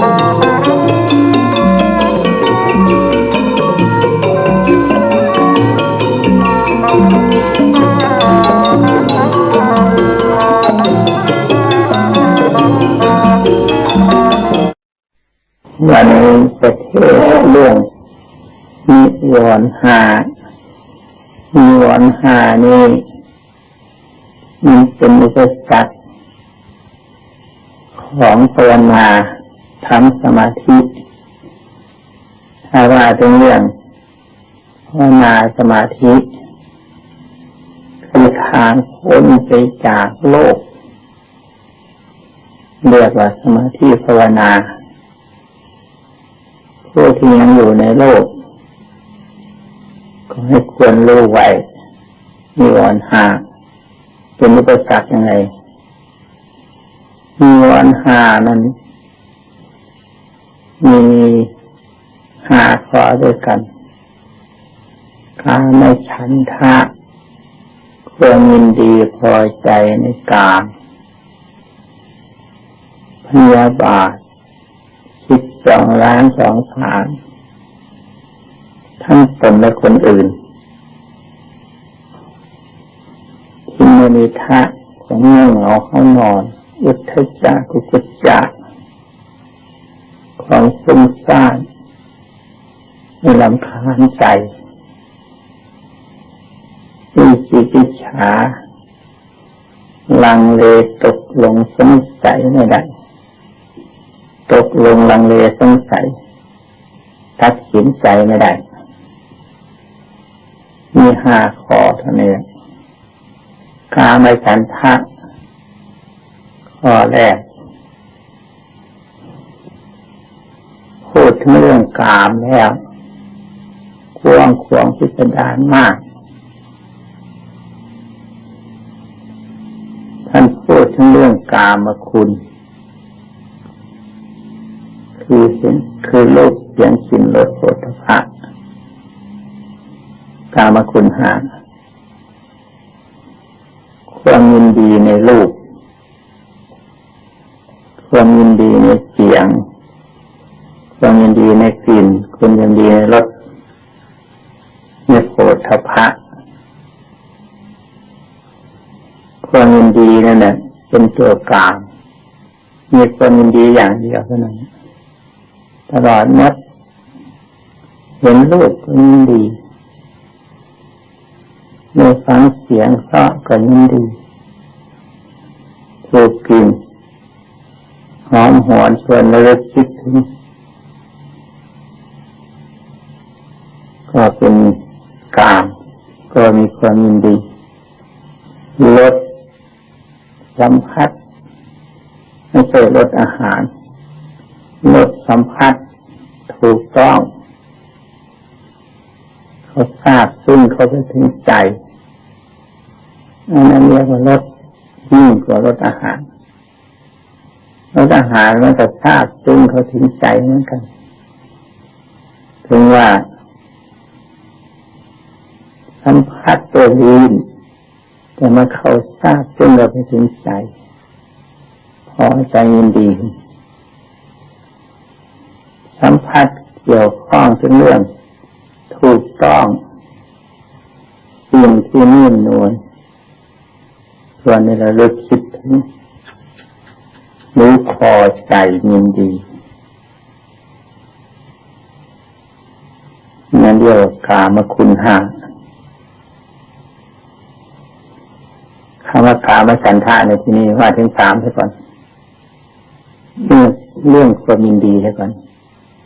วันนี้จะเทศเรื่องนิวรณ์หานิวรณ์หานี่มันเป็นอุปสรรคของภาวนา ทำสมาธิถ้าว่าเป็นเรื่องภาวนาสมาธิคือทางพ้นไปจากโลกเรียกว่าสมาธิภาวนา ผู้ที่ยังอยู่ในโลก ก็ให้ควรรู้ไว้มีวรหาเป็นอุปสรรคยังไงมีวรหานั้น มีหาข้อด้วยกัน กาไม่ฉันทะควรยินดีพอใจในกามพยาบาทคิดสองล้านสองผานทั้งตนและคนอื่นทิมนิทะของเงื่อเหงาเข้านอน อุทธจักกุกุจจัก ของฟุ้งซ่านในลำคาญใจวิจิกิจฉาลังเลตกลงสงสัยไม่ได้ตกลงลังเลสงสัยตัดสินใจไม่ได้ มีห้าข้อเท่านี้กาไม่ฉันทะข้อแรก พูดถึงเรื่องกามแล้วกวงขวงพิสดารมาก ท่านพูดถึงเรื่องกามคุณ คือเห็นคือโลกเสียงสินรสโผฏฐะกามคุณหาความยินดีในรูปความยินดีในเสียง ความยินดีในกลิ่นความยินดีในรสในโผฏฐพะความยินดีนั่นแหละเป็นตัวกลาง มีความยินดีอย่างเดียวเท่านั้น ตลอดนัดเห็นรูปก็ยินดีเมื่อฟังเสียงเพราะก็ยินดีถูกกลิ่นหอมหวนส่วนระลึกคิดถึง ก็เป็นกลางก็มีความยินดีลดสัมผัสไม่ใช่ลดอาหารลดสัมผัสถูกต้อง เขาทราบซึ่งเขาไปถึงใจอันนั้นเรียกว่าลดยิ่งกว่าลดอาหารลดอาหารมันก็ทราบซึ่งเขาถึงใจเหมือนกัน ถึงว่า สัมผัสตัวลีนแต่มาเข้าทราบซึ่งเราไปถึงใจพอใจยินดี สัมผัสเกี่ยวข้องถึงเรื่อง ถูกต้องสิ่งที่นิ่มนวลส่วนนี้เราเลิกคิดถึงรู้พอใจยินดีนั่นเรียกว่ากามคุณห้า กามฉันทะในที่นี้ว่าถึงสามใช่ก่อนเรื่องเรื่องความยินดีใช่ก่อน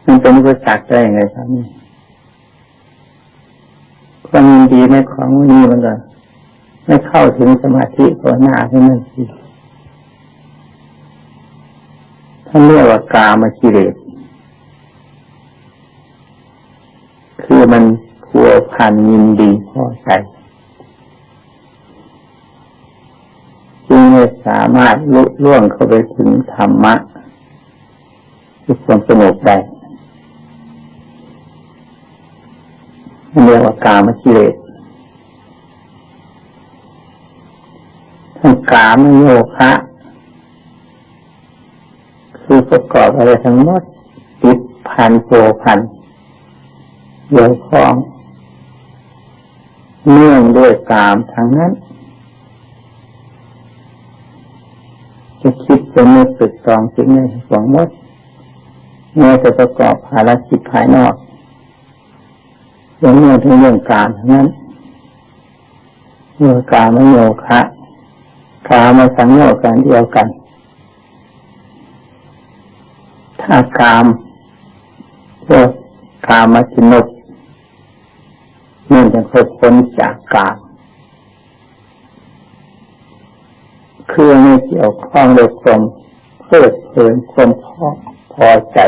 มันเป็นอุปสรรคได้ยังไงครับนี่ความยินดีในของนี้มันก็ไม่เข้าถึงสมาธิภาวนาให้มันสิท่านเรียกว่ากามกิเลสคือมันพัวพันยินดีพอใจ สามารถลุล่วงเข้าไปถึงธรรมะที่ความสงบได้เรียกว่ากามกิเลสทั้งกามโยคะคือประกอบอะไรทั้งหมดติดพันโผพันเกี่ยวข้องเนื่องด้วยกามทั้งนั้น จะคิดจะนึกตึกตองสิ่งในสองมดเมื่อจะประกอบภารกิจภายนอกเรื่องเรื่องถึงเรื่องการนั้นเรื่อการไม่โยคะกามาสังโยกันเดียวกัน ถ้ากามพวกกามาจินุกเนื่องจากคนจากกาม คือไม่เกี่ยวข้องโดยความเพลิดเพลินความพอพอใจ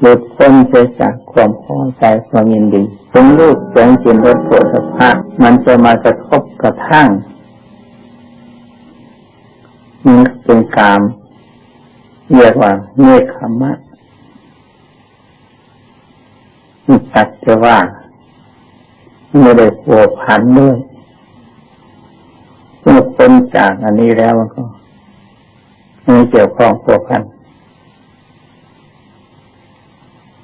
หลุดพ้นไปจากความพอใจความยินดีเป็นรูปเสียงกลิ่นรสโผฏฐะมันจะมากระทบกระทั่งมันเป็นกามเรียกว่าเนคขมะนี่สัจจะว่าไม่ได้ผัวพันด้วย เมื่อพ้นจากอันนี้แล้วมันก็ไม่เกี่ยวข้องผัวพัน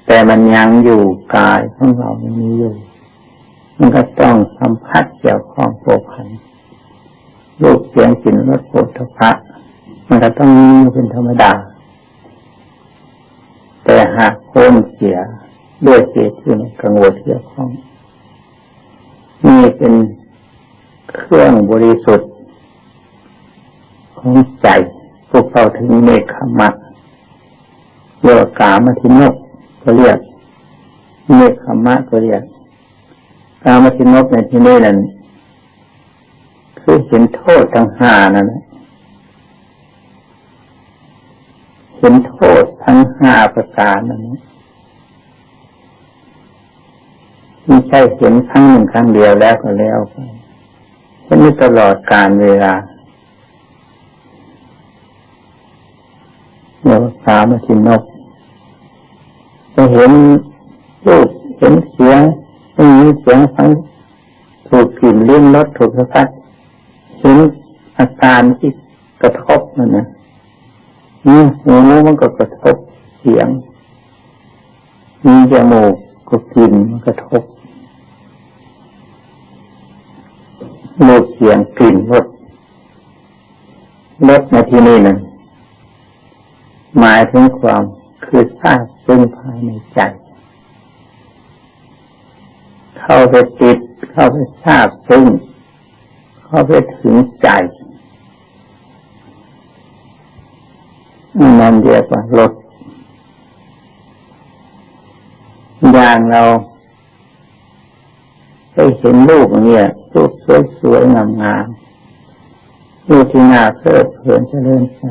แต่มันยังอยู่กายของเรายังมีอยู่ มันก็ต้องสัมผัสเกี่ยวข้องผัวพันรูปเสียงกลิ่นรสโผฏฐะมันก็ต้องมีเป็นธรรมดา แต่หากโคนเสียด้วยเหตุที่กังวลเกี่ยวข้องนี่เป็น เครื่องบริสุทธิ์ของใจ พวกเราถึงเนคขมะเรียกกามาทินกก็เรียกเนคขมะก็เรียกกามาทินกในที่นี้นั้นคือเห็นโทษทั้งห้านั่นเห็นโทษทั้งห้าประการนั้นไม่ใช่เห็นครั้งหนึ่งครั้งเดียวแล้วก็แล้วไป เห็นตลอดการเวลาเมื่อสามาทินนกจะเห็นรูปเห็นเสียงได้ยินเสียงฟังถูกกลิ่นลิ้มรสถูกสัมผัสเห็นอาการที่กระทบนั่นนะนี่หูมันก็กระทบเสียง มีจมูกก็กลิ่นกระทบ รูปเสียงกลิ่นรสรสในที่นี้นั่นหมายถึงความคือทราบซึ่งภายในใจ เข้าไปติด เข้าไปทราบซึ่ง เข้าไปถึงใจนั่นเรียกว่ารถอย่างเราได้เห็นรูปเนี่ย รูปสวยๆงามๆรูปที่น่าเพลิดเพลินเจริญใจ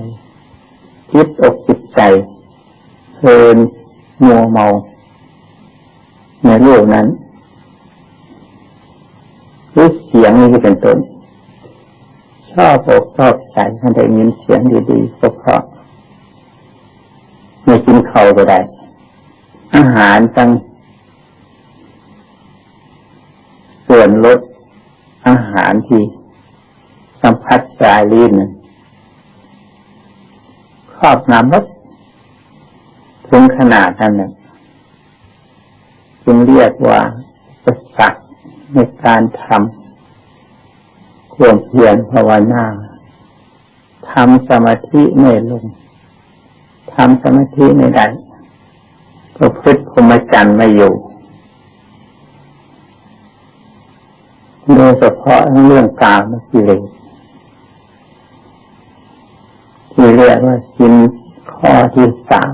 จิตอกจิตใจเพลินมัวเมา ในรูปนั้นรูปเสียงนี่เป็นต้นชอบอกชอบใจท่านได้ยินเสียงดีๆก็เพราะไม่กินเขาก็ได้ อาหารตั้งส่วนลด อาหารที่สัมผัสกายลิ้นครอบงำลดถึงขนาดนั้นจึงเรียกว่าประสักในการทำควรเพียรภาวนาทำสมาธิไม่ลงทำสมาธิไม่ได้ก็พึ่พรหมจรรย์ไม่อยู่ โดยเฉพาะเรื่องกามกิเลสที่เรียกว่ากินข้อที่สาม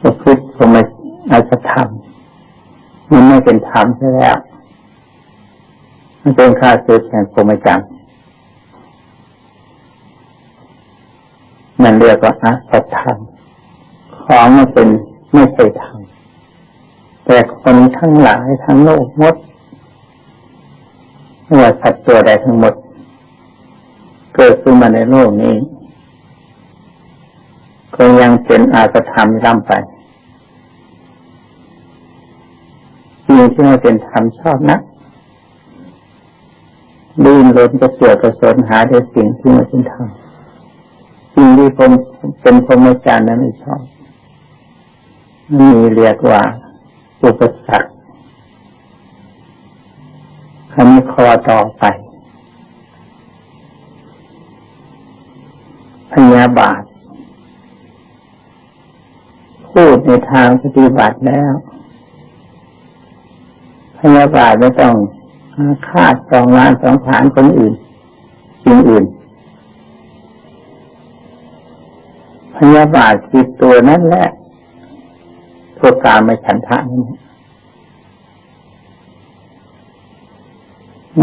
ก็พึ่พรหมอาจธรรมมันไม่เป็นธรรมใช่แล้วมันเป็นข้าศึกแห่งพรหมจรรย์มันเรียกว่าอัตธรรมของมันเป็นไม่ใช่ธรรม แต่คนทั้งหลายทั้งโลกหมดไม่ว่าสัตว์ตัวใดทั้งหมด เกิดขึ้นมาในโลกนี้ก็ยังเป็นอาสธรรมร่ำไปสิ่งที่ไม่เป็นธรรมชอบนะลื่นรนกระเสือกกระสนหาแต่สิ่งที่ไม่เป็นธรรมสิ่งที่ผมเป็นพรหมจรรย์นั้นไม่ชอบมีเรียกว่า อุปสรรคคำคอต่อไป พยาบาท พูดในทางปฏิบัติแล้ว พยาบาทไม่ต้องคาดสองงานสองผานคนอื่นสิ่งอื่น พยาบาทคือตัวนั่นแหละ ตัวการไม่ฉันทะนั่น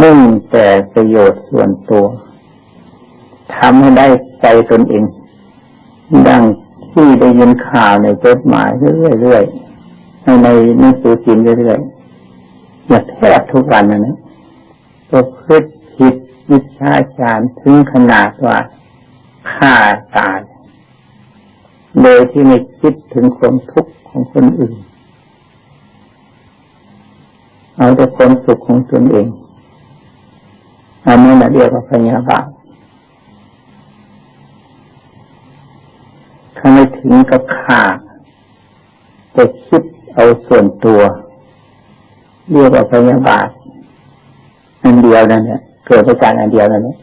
มุ่งแต่ประโยชน์ส่วนตัวทำให้ได้ใจตนเอง ดังที่ได้ยินข่าวในจดหมายเรื่อยๆในในหนังสือพิมพ์เรื่อยๆอย่าแทบทุกวันนะนะประพฤติผิดวิชาจารถึงขนาดว่าฆ่าตายโดยที่ไม่คิดถึงความทุกข์ ของคนอื่น เอาแต่ความสุขของตนเองอันนี้นะเรียกว่าพยาบาทถ้าไม่ถึงกับขาดจะคิดเอาส่วนตัว เรียกว่าพยาบาทอันเดียวนั่นเนี่ยเกิดประการอันเดียวนั่นเนี่ย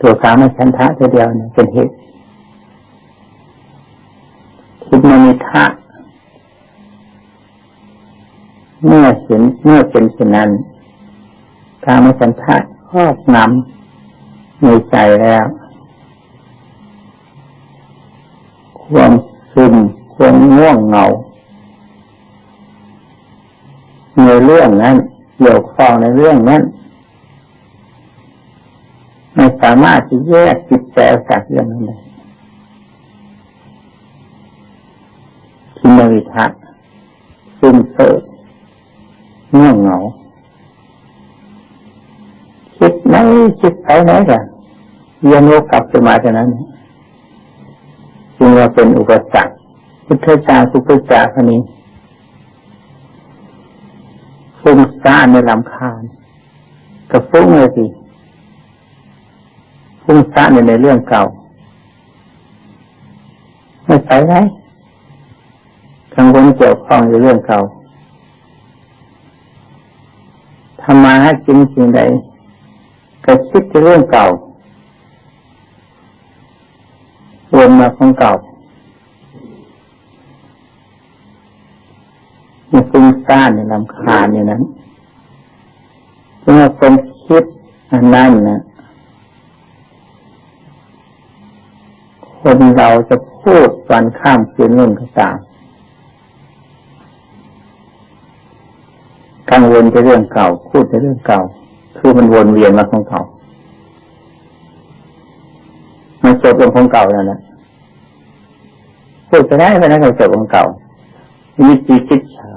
ตัวขาไม่ชันทะตัวเดียวเนี่ยเป็นเหตุ คิดมนิทะเมื่อเห็นเมื่อเป็นเช่นนั้นกาม่ชันทะครอบงำในใจแล้ว ความซึมความง่วงเหงาในเรื่องนั้นเกี่ยวข้องในเรื่องนั้นไม่สามารถที่แยกจิตใจจากเรื่องนั้นได้ ทิมวิทะซึมเซิง่วงเหงาคิดไหนคิดไปไหนกันยังโลกลับจะมาจากนั้นจึงว่าเป็นอุปสรรคพุทธจาสุภเจ้าคนนี้ฟุ้งซ่านในลำคาญก็ฟุ้งเลยสิฟุ้งซ่านในเรื่องเก่า ไม่ไปไหน กังวลเกี่ยวข้องในเรื่องเก่าทำมาให้กินสิ่งใดก็คิดในเรื่องเก่าวนมาของเก่ามีฟุ้งซ่านในลำคาญอย่างนั้นเมื่อคนคิดอันนั้นนะคนเราจะพูดวันข้ามคืนนู่นก็ตาม กังวลในเรื่องเก่า พูดในเรื่องเก่า คือมันวนเวียนมาของเก่ามันจบลงของเก่าแล้วนะพูดไปได้ไปได้ก็จบของเก่าวิจิคิดฉา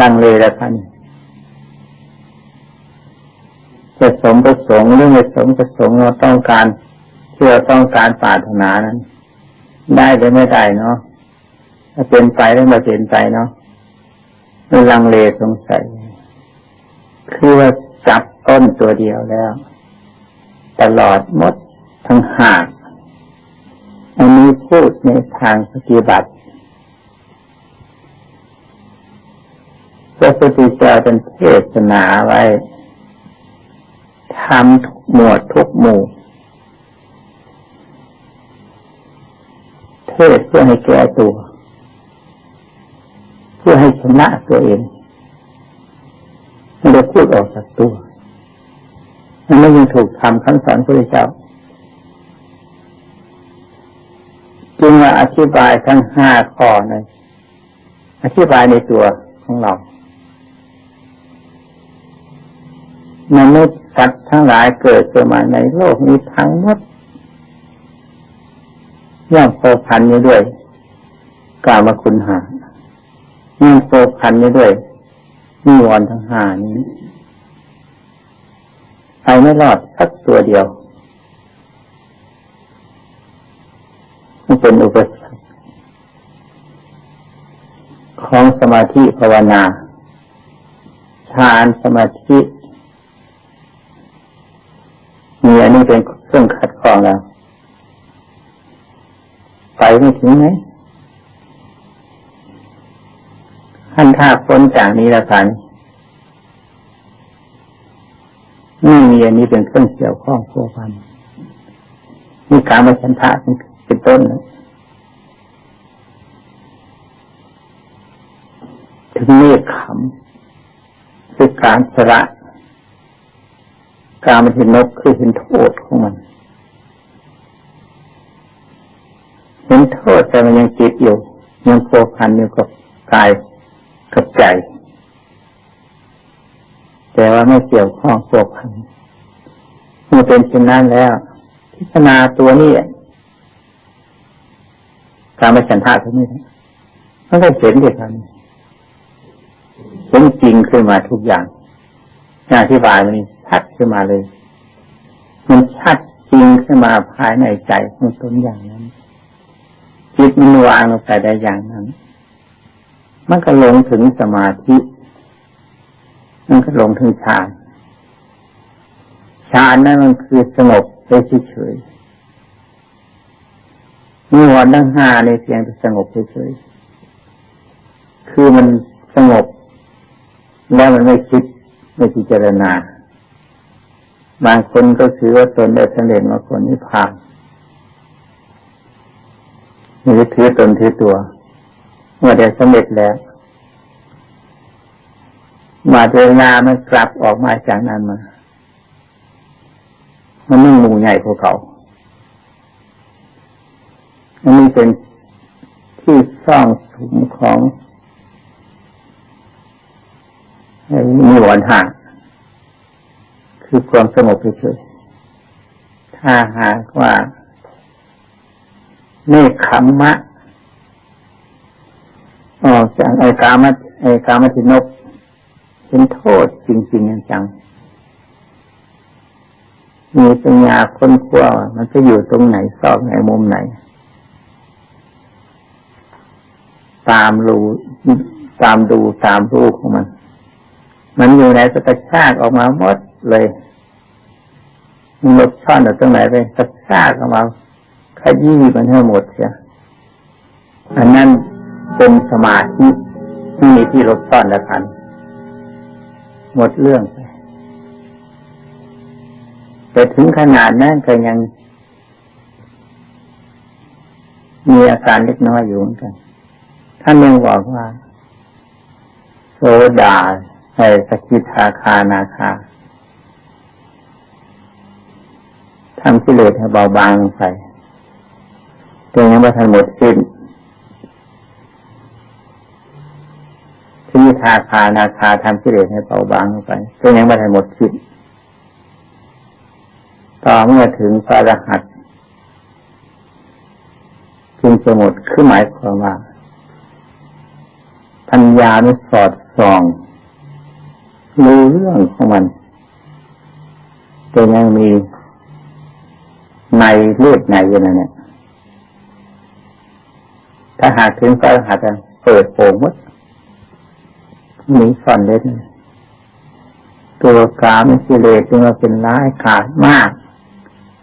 ลังเลแล้วท่านจะสมประสงค์หรือไม่สมประสงค์เราต้องการที่เราต้องการปรารถนานั้น ได้หรือไม่ได้เนาะเป็นไปหรือไม่เป็นไปเนาะ ลังเลสงสัย คือว่าจับต้นตัวเดียวแล้ว ตลอดหมดทั้งหากอันนี้พูดในทางปฏิบัติพระพุทธเจ้าเป็นเทศนาไว้ทำทุกหมวดทุกหมู่ เทศเพื่อให้แก้ตัว พื่อให้ชนะตัวเองไม่ได้พูดออกจากตัวมันไม่ยังถูกทำคำสอนพระเจ้าจึงมาอธิบายทั้งห้าข้อนะอธิบายในตัวของเรามนุษย์สัตว์ทั้งหลายเกิดขึ้นมาในโลกนี้ทั้งหมดย่อมโผพันอยู่ด้วยกามาคุณหา ย่อมโผพันอยู่ด้วยนิวรณ์ทั้งห้านี้ไปไม่รอดสักตัวเดียวมันเป็นอุปสรรคของสมาธิภาวนาฌานสมาธิมีอันนี้เป็นเครื่องขัดข้องแล้วไปไม่ถึงไหม ขั้นท่าพ้นจากนี้แล้วกันไม่มีอันนี้เป็นเครื่องเกี่ยวข้องพัวพันมีการมาชันทะเป็นต้นถึงเมฆขำคือการสละการมันเห็นนกคือเห็นโทษของมัน เห็นโทษแต่มันยังจิตอยู่ ยังโผพันอยู่กับกาย กับใจ แต่ว่าไม่เกี่ยวข้องโผพันเมื่อเป็นเช่นนั้นแล้ว พิจารณาตัวนี้การมาฉันทาตรงนี้มันก็เห็นเดียวกันเห็นจริงขึ้นมาทุกอย่างอธิบายมันชัดขึ้นมาเลย มันชัดจริงขึ้นมาภายในใจของตนอย่างนั้น จิตมันวางลงไปได้อย่างนั้น มันก็ลงถึงสมาธิ มันก็ลงถึงฌานฌานนั่นมันคือสงบไปเฉยๆมีวันทั้งห้าในเพียงแต่สงบเฉยๆคือมันสงบ แล้วมันไม่คิดไม่พิจารณา บางคนก็ถือว่าตนได้สำเร็จมาคนนี้ผ่านหรือถือตนถือตัว เมื่อได้สำเร็จแล้ว มาเวลามันกลับออกมาจากนั้นมา มันไม่หมู่ใหญ่พวกเขาอันนี้เป็นที่ซ่องสุมของมีวันห่างคือความสงบเฉยถ้าหากว่าเนคขมมะ ออกจากไอ้กามไอ้กามทินกเป็นโทษจริงๆจังมีปัญญาค้นคว้ามันจะอยู่ตรงไหนซอกไหนมุมไหน ตามรู้ตามดูตามรู้ของมัน มันอยู่ไหนก็กระชากออกมาหมดเลยมันหลบช่อนอยู่ตรงไหนไปกระชากออกมาขยี้มันให้หมดเสียอันนั้น เป็นสมาธิที่มีที่ลบซ่อนแล้วกัน หมดเรื่องไปแต่ถึงขนาดนั้นก็ยัง มีอาการเล็กน้อยอยู่เหมือนกัน ท่านยังบอกว่า โซดาใส่สกิทาคานาคาทำกิเลสให้เบาบางลงไปแต่ยังไม่ทันหมดสิ้น สกิทาคานาคาทำกิเลสให้เบาบางลงไปแต่ยังไม่ทันหมดสิ้นต่อเมื่อถึงพระรหัสจึงจะหมดคือหมายความว่าปัญญานุสอดส่องรู้เรื่องของมันแต่ยังมีในเลือดในอยู่นั่นเนี่ยถ้าหากถึงก็หาจะเปิดโปงมด มีซ่อนเล็ดตัวกาไม่กิเลสจึงว่าเป็นร้ายกาจมาก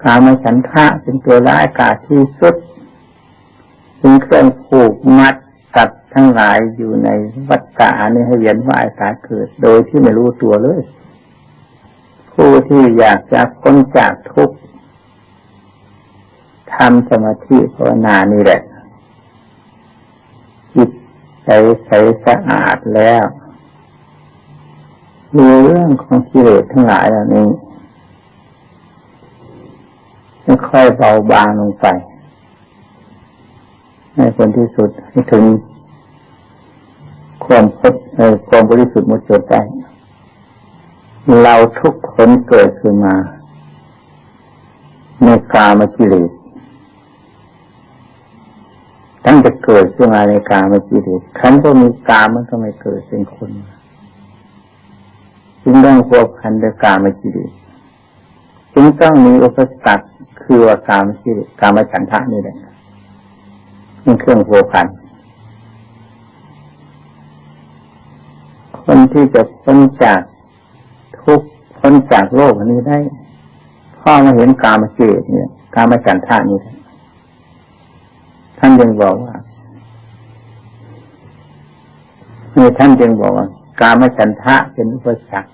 กาไม่ฉันทะเป็นตัวร้ายกาจที่สุดจึงเครื่องผูกมัดกับทั้งหลายอยู่ในวัฏฏะนี้ให้เวียนว่ายตายเกิด โดยที่ไม่รู้ตัวเลย ผู้ที่อยากจะพ้นจากทุกข์ทำสมาธิภาวนานี่แหละจิตใสใสสะอาดแล้ว ดูเรื่องของกิเลสทั้งหลายเหล่านี้จะค่อยเบาบางลงไป ในผลที่สุดให้ถึงความพ้นความบริสุทธิ์หมดจดได้เราทุกคนเกิดขึ้นมา ในกามกิเลสตั้งแต่เกิดขึ้นมาในกามกิเลสขันก็มีกามมันก็ไม่เกิดเป็นคน จึงต้องควบคันด้วยกามกิเลสจึงต้องมีอุปสรรคคือว่ากามกิเลสกามฉันทะนี่แหละเป็นเครื่องโวพันคนที่จะพ้นจากทุกพ้นจากโลกอันนี้ได้พ่อมาเห็นกามเกตเนี่ย กามฉันทะนี่ท่านยังบอกว่านี่ท่านยังบอกว่า กามฉันทะเป็นอุปสรรค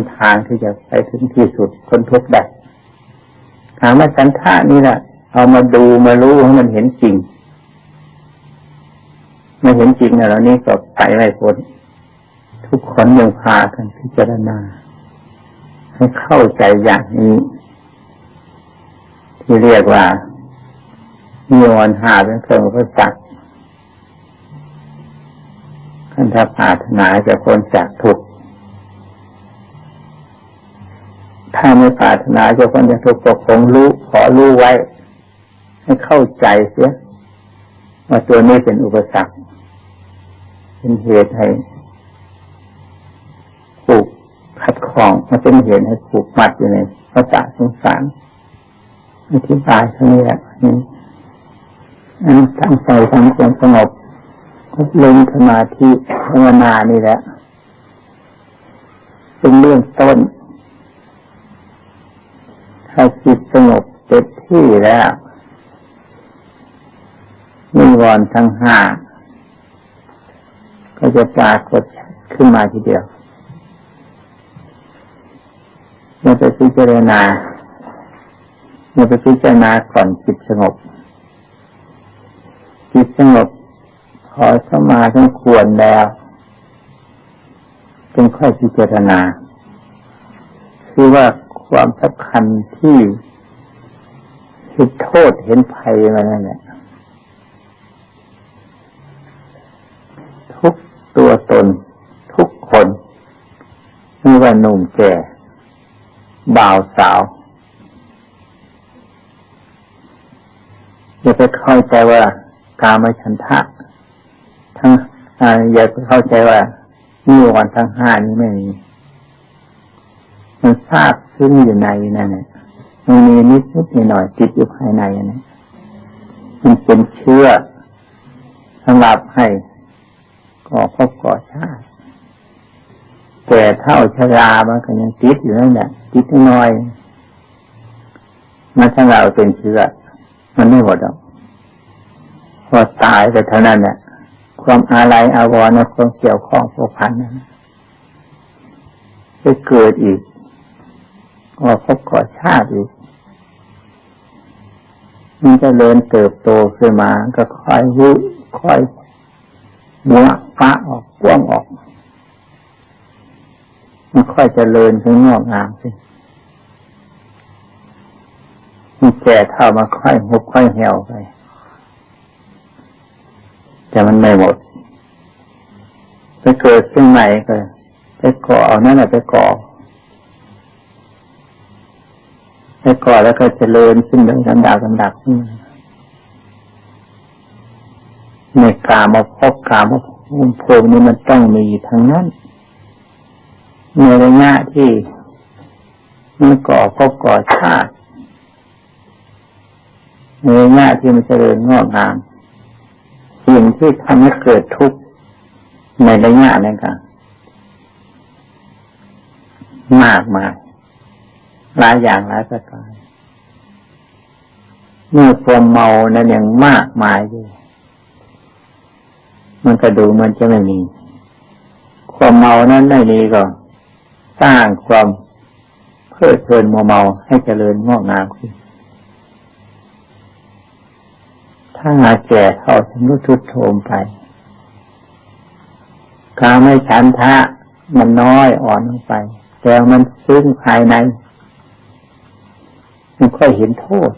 นทางที่จะไปถึงที่สุดคนทุกข์ได้กามฉันทะนี่แหละเอามาดูมารู้ให้มันเห็นจริงไม่เห็นจริงนะแล้วนี่ก็ไปไม่พ้นทุกคนยังพากันพิจารณาให้เข้าใจอย่างนี้ ที่เรียกว่ามีวันหาเป็นเครื่องประจักษ์ขันธปรารถนาจะพ้นจากทุกข์ ถ้าไม่ปรารถนาจะพ้นจากทุกข์ก็คงรู้ขอรู้ไว้ ให้เข้าใจเสียว่าตัวนี้เป็นอุปสรรค เป็นเหตุให้ผูกขัดข้องมันเป็นเหตุให้ผูกมัดอยู่ในพระจาสงสารอธิบายเท่านี้แหละนี่อันตั้งใจทำความสงบก็ลงสมาธิภาวนานี่แหละเป็นเรื่องต้น ถ้าจิตสงบเต็มที่แล้วนิวรณ์ทั้งห้าก็จะปรากฏขึ้นมาทีเดียวเมื่อไปพิจารณาเมื่อไปพิจารณาก่อนจิตสงบ จิตสงบพอเข้ามาทั้งควรแล้วจึงค่อยพิจารณาคือว่า ความสำคัญที่เห็นโทษเห็นภัยมานั่นแหละทุกตัวตน ทุกคนไม่ว่าหนุ่มแก่บ่าวสาวอย่าไปเข้าใจว่ากามฉันทะทั้งอย่าไปเข้าใจว่านิวรณ์ทั้งห้านี้ไม่มี มันทราบ ซึ้งอยู่ในนั่นแหละมันมีนิดนิดหน่อยติดอยู่ภายในนะมันเป็นเชื่อสำหรับให้ก่อพบก่อชาติแก่เท่าชรามันก็ยังติดอยู่นั่นแหละติดน้อยมันถ้าเราเป็นเชื้อมันไม่หมดหรอกพอตายไปเท่านั้นเนี่ยความอาลัยอาวรณ์ความเกี่ยวข้องผูกพันนั้นจะเกิดอีก ก็พบก่อชาติอีกมันจะเริญเติบโตขึ้นมา ก็ค่อยรู้ค่อยหัวฟ้าออกกว้างออก มันค่อยจเจริญขึ้นงอกงามสิมันแก่เท่ามาค่อยหุบค่อยเหี่ยวไป แต่มันไม่หมดไปเกิดขึ้นใหม่ก็ไปก่อเอานั่นแหละไปก่อ ไปก่อแล้วก็จเจริญขึ้นโดยลำดับลำดับขึ้นในกามาพบกามาภูมินี้มันต้องมีทั้งนั้น ในระยะที่มันก่อพบก่อชาติในระยะที่มันเจริญงอกงามสิ่งที่ทำให้เกิดทุกข์ในระยะนั้นกันมากมาย หลายอย่างหลายประการเมื่อความเมานั้นยังมากมายอยู่มันก็ดูมันจะไม่มี ความเมานั้นไม่มีก็ สร้างความเพลิดเพลินมัวเมาให้เจริญงอกงามขึ้น ถ้าหาแก่เท่าสมุทุดโทมไปกาไม่ฉันทะมันน้อยอ่อนลงไป แต่มันซึ้งภายใน มันค่อยเห็นโทษ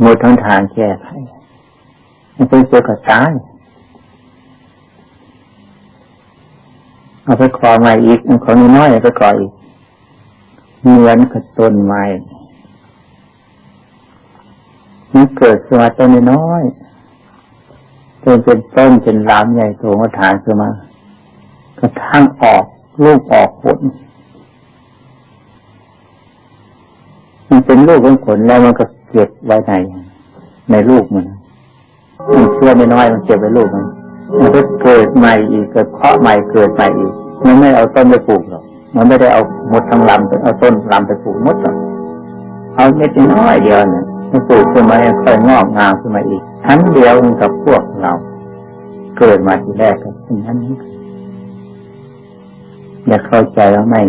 หมดทั้งทางแก้ไขมันเป็นเจอกับตายเอาไปขอใหม่อีกมันขอน้อยไปขออีกเหมือนกับต้นไม้มันเกิดขึ้นมาต้นน้อยจนเป็นต้นเป็นลามใหญ่โตมาฐานขึ้นมากระทั่งออกลูกออกผล มันเป็น ลูกของผลแล้วมันก็เก็บไว้ในในลูกมันมันเชื่อไม่น้อยมันเก็บไว้ลูกมันมันก็เกิดใหม่อีกเกิดเพาะใหม่เกิดใหม่อีก มันไม่เอาต้นไปปลูกหรอกมันไม่ได้เอาหมดทั้งลำไปเอาต้นลำไปปลูกหมดหรอกเอาเม็ดน้อยเดียวเนี่ยมันปลูกขึ้นมาค่อยงอกงามขึ้นมาอีกทั้นเดียวกับพวกเรา เกิดมาทีแรกก็เป็นนั้นอย่าเข้าใจว่าไม่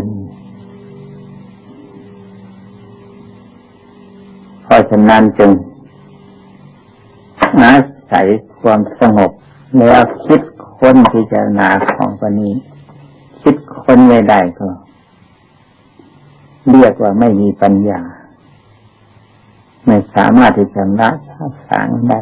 ะนั้นจึงอาศัยความสงบแล้วคิดค้นพิจารณาของคนนี้ คิดค้นไม่ได้ก็ เรียกว่าไม่มีปัญญา ไม่สามารถที่จะละสางได้